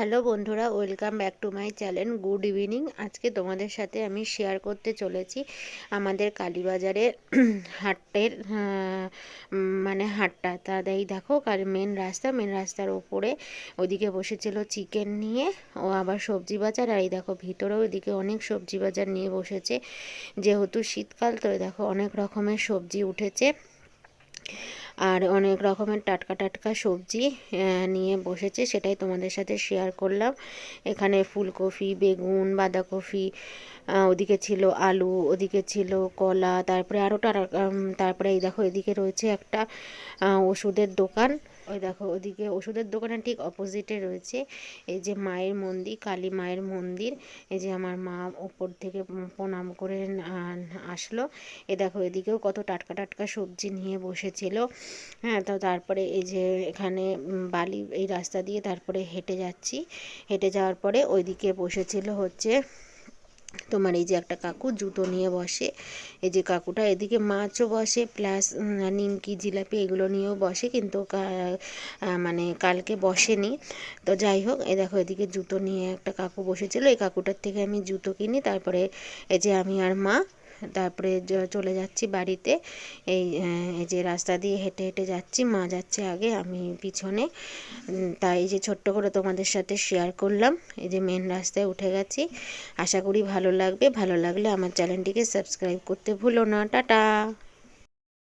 Hello বন্ধুরা, welcome back to my channel. Good evening. আজকে তোমাদের সাথে আমি শেয়ার করতে চলেছি আমাদের কালীবাজারে হাটের মানে হাটটা। তা এই দেখো মেন রাস্তা মেন রাস্তার ওপরে ওদিকে বসেছিল চিকেন নিয়ে, ও আবার সবজি বাজার, আর এই দেখো ভিতরেও এদিকে অনেক সবজি বাজার নিয়ে বসেছে। যেহেতু শীতকাল, তো দেখো অনেক রকমের সবজি উঠেছে। আর অনেক রকমের টাটকা টাটকা সবজি নিয়ে বসেছে, সেটাই তোমাদের সাথে শেয়ার করলাম। এখানে ফুলকপি, বেগুন, বাঁধাকপি ওদিকে ছিল আলু, ওদিকে ছিল কলা, তারপরে আরও তারপরে এই দেখো এদিকে রয়েছে একটা ওষুধের দোকান। ওই দেখো, ওদিকে ওষুধের দোকানের ঠিক অপোজিটে রয়েছে। এই যে মায়ের মন্দির, কালী মায়ের মন্দির, এই যে আমার মা ওপর থেকে প্রণাম করে আসলো। এ দেখো, এদিকেও কত টাটকা টাটকা সবজি নিয়ে বসেছিল। হ্যাঁ তো তারপরে এই যে এখানে বালি এই রাস্তা দিয়ে তারপরে হেঁটে যাচ্ছি। হেঁটে যাওয়ার পরে ওইদিকে বসেছিল হচ্ছে তোমার এই যে একটা কাকু জুতো নিয়ে বসে, এই যে কাকুটা এদিকে মাছও বসে প্লাস নিমকি, জিলাপি এগুলো নিয়েও বসে, কিন্তু মানে কালকে বসেনি। তো যাই হোক এ দেখো এদিকে জুতো নিয়ে একটা কাকু বসেছিল, এই কাকুটার থেকে আমি জুতো কিনি, তারপরে এই যে আমি আর মা তারপরে চলে যাচ্ছি বাড়িতে। এই যে রাস্তা দিয়ে হেঁটে হেঁটে যাচ্ছি, মা যাচ্ছে আগে, আমি পিছনে। তাই এই যে ছোট্ট করে তোমাদের সাথে শেয়ার করলাম, এই যে মেন রাস্তায় উঠে গেছি। আশা করি ভালো লাগবে, ভালো লাগলে আমার চ্যানেলটিকে সাবস্ক্রাইব করতে ভুলো না। টাটা!